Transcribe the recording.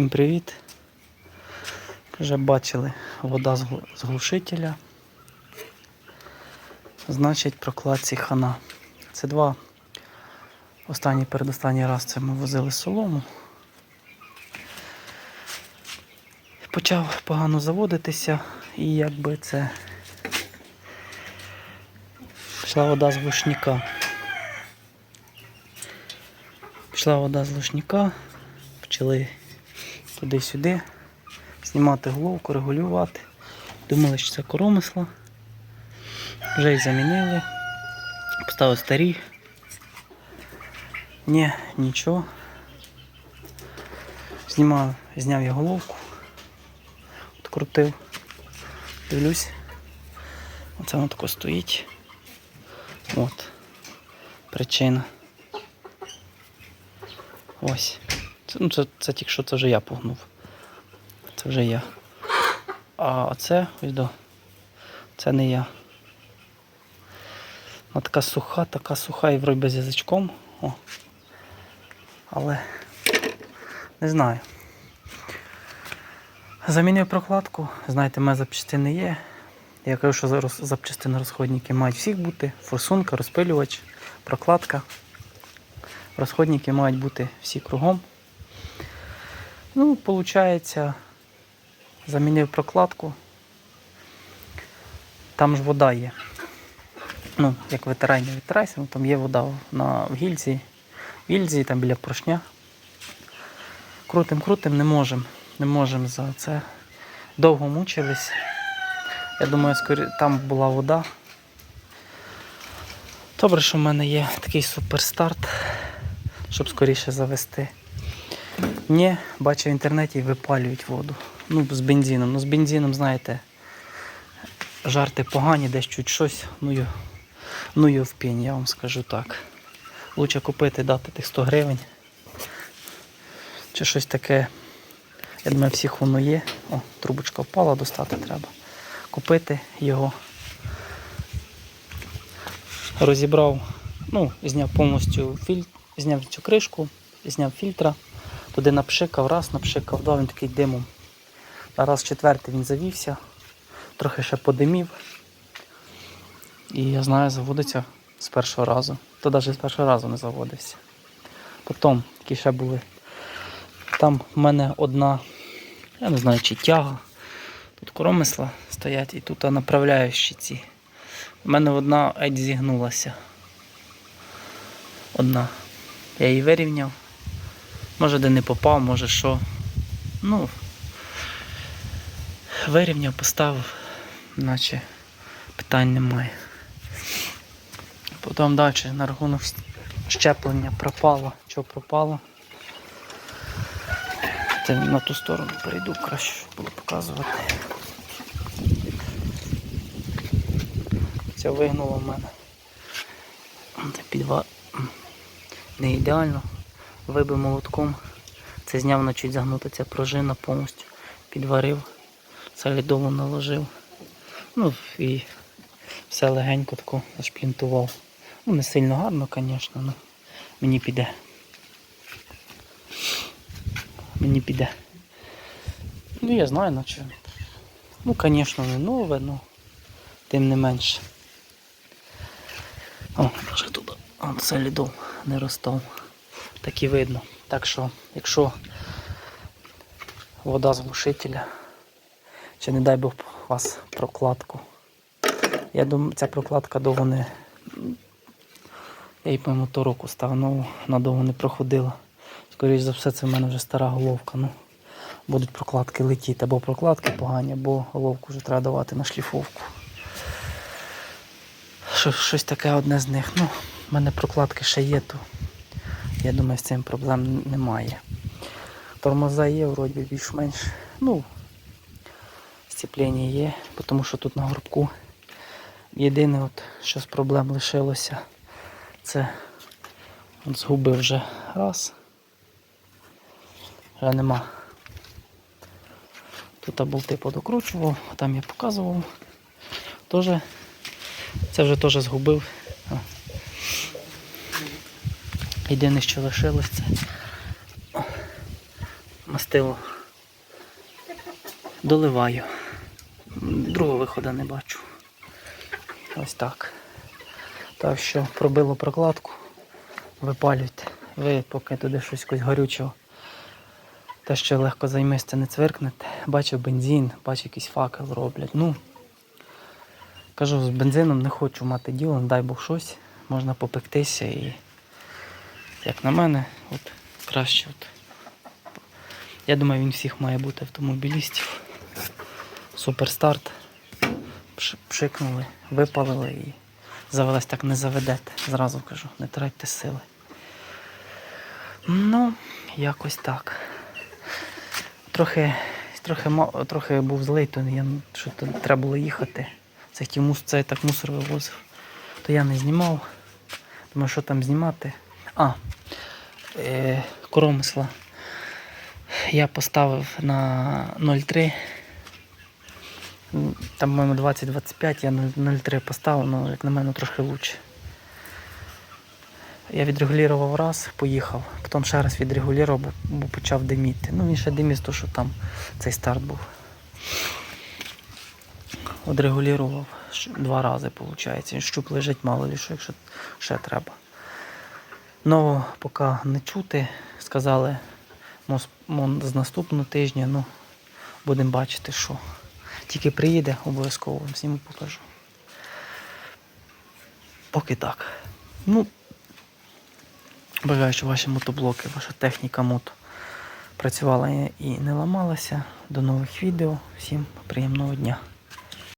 привіт. Вже бачили вода з глушителя. Значить, прокладці хана. Це два. Останній передостанній раз це ми возили солому. Почав погано заводитися і якби це пішла вода з глушника. Пішла вода з глушника, почали туди-сюди, знімати головку, регулювати. Думали, що це коромисла. Вже й замінили. Поставили старі. Ні, нічого. Знімав, зняв я головку. Открутив. Дивлюсь. Оце воно тако стоїть. От. Причина. Ось. Це, ну, це, це тільки що це вже я погнув. Це вже я. А це ось до. Це не я. Вона така суха, така суха і вроді з язичком. О. Але не знаю. Замінив прокладку. Знаєте, в мене запчастини є. Я кажу, що зараз запчастини розходники мають всіх бути. Форсунка, розпилювач, прокладка. Розходники мають бути всі кругом. Ну, виходить, замінив прокладку. Там ж вода є. Ну, як витирай, не витирайся, ну, там є вода на в гільзі. В гільзі, там біля поршня. Крутим, крутим, не можемо. Не можемо за це. Довго мучились. Я думаю, скорі... там була вода. Добре, що в мене є такий суперстарт, щоб скоріше завести. Ні, бачу в інтернеті випалюють воду. Ну, з бензином. Ну, з бензином, знаєте, жарти погані, десь чуть щось. Ну, ю, ну ю в пінь, я вам скажу так. Лучше купити, дати тих 100 гривень. Чи щось таке. Я думаю, всіх воно є. О, трубочка впала, достати треба. Купити його. Розібрав, ну, зняв повністю фільтр, зняв цю кришку, зняв фільтра, туди напшикав, раз, напшикав, два, він такий димом. А раз четвертий він завівся, трохи ще подимів. І я знаю, заводиться з першого разу. То навіть з першого разу не заводився. Потім, які ще були. Там в мене одна, я не знаю, чи тяга. Тут коромисла стоять і тут направляючі ці. У мене одна геть зігнулася. Одна. Я її вирівняв. Може де не попав, може що. Ну, вирівняв, поставив, наче питань немає. Потім далі на рахунок щеплення пропало. Що пропало? Це на ту сторону перейду, краще щоб було показувати. Це вигнуло в мене. Це підва... Не ідеально. Вибив молотком. Це зняв на чуть загнута ця пружина повністю. Підварив, солідову наложив. Ну і все легенько тако зашплінтував. Ну, не сильно гарно, звісно, але мені піде. Мені піде. Ну я знаю, наче. Ну, звісно, не нове, але тим не менше. О, вже тут он солідов не ростов. Так і видно. Так що, якщо вода з глушителя, чи не дай Бог у вас прокладку. Я думаю, ця прокладка довго не. Я її по мотороку став нову, вона довго не проходила. Скоріше за все, це в мене вже стара головка. Ну, будуть прокладки летіти, або прокладки погані, або головку вже треба давати на шліфовку. Щось таке одне з них. Ну, в мене прокладки ще є, то я думаю, з цим проблем немає. Тормоза є, вроді більш-менш. Ну, сцеплення є, тому що тут на горбку єдине, от, що з проблем лишилося, це от згубив вже раз. Вже нема. Тут болти подокручував, там я показував. Тоже, це вже теж згубив. О. Єдине, що лишилось, це мастило доливаю. Другого виходу не бачу. Ось так. Так що пробило прокладку, випалюйте. Ви поки туди щось горючого. Те, що легко займисться, не цвиркнете. Бачив бензин, бачив якийсь факел роблять. Ну, кажу, з бензином не хочу мати діло, дай Бог щось. Можна попектися і, як на мене, от краще. От. Я думаю, він всіх має бути автомобілістів. Суперстарт. Пш- Пшикнули, випалили і завелась так не заведете. Зразу кажу, не тратьте сили. Ну, якось так. Трохи, трохи, трохи був злий, то я що то треба було їхати. Це хотів це я так мусор вивозив. То я не знімав. Думаю, що там знімати. А, е, коромисла. Я поставив на 0,3. Там, по-моєму, 20-25, я на 0,3 поставив, ну, як на мене, трошки краще. Я відрегулював раз, поїхав, потім ще раз відрегулював, бо, почав диміти. Ну, він ще димів, то що там цей старт був. Одрегулював два рази, виходить. Щуп лежить, мало ли що, якщо ще треба. Нового поки не чути. Сказали, з наступного тижня, ну, будемо бачити, що. Тільки приїде, обов'язково вам всім покажу. Поки так. Ну, бажаю, що ваші мотоблоки, ваша техніка мото працювала і не ламалася. До нових відео. Всім приємного дня.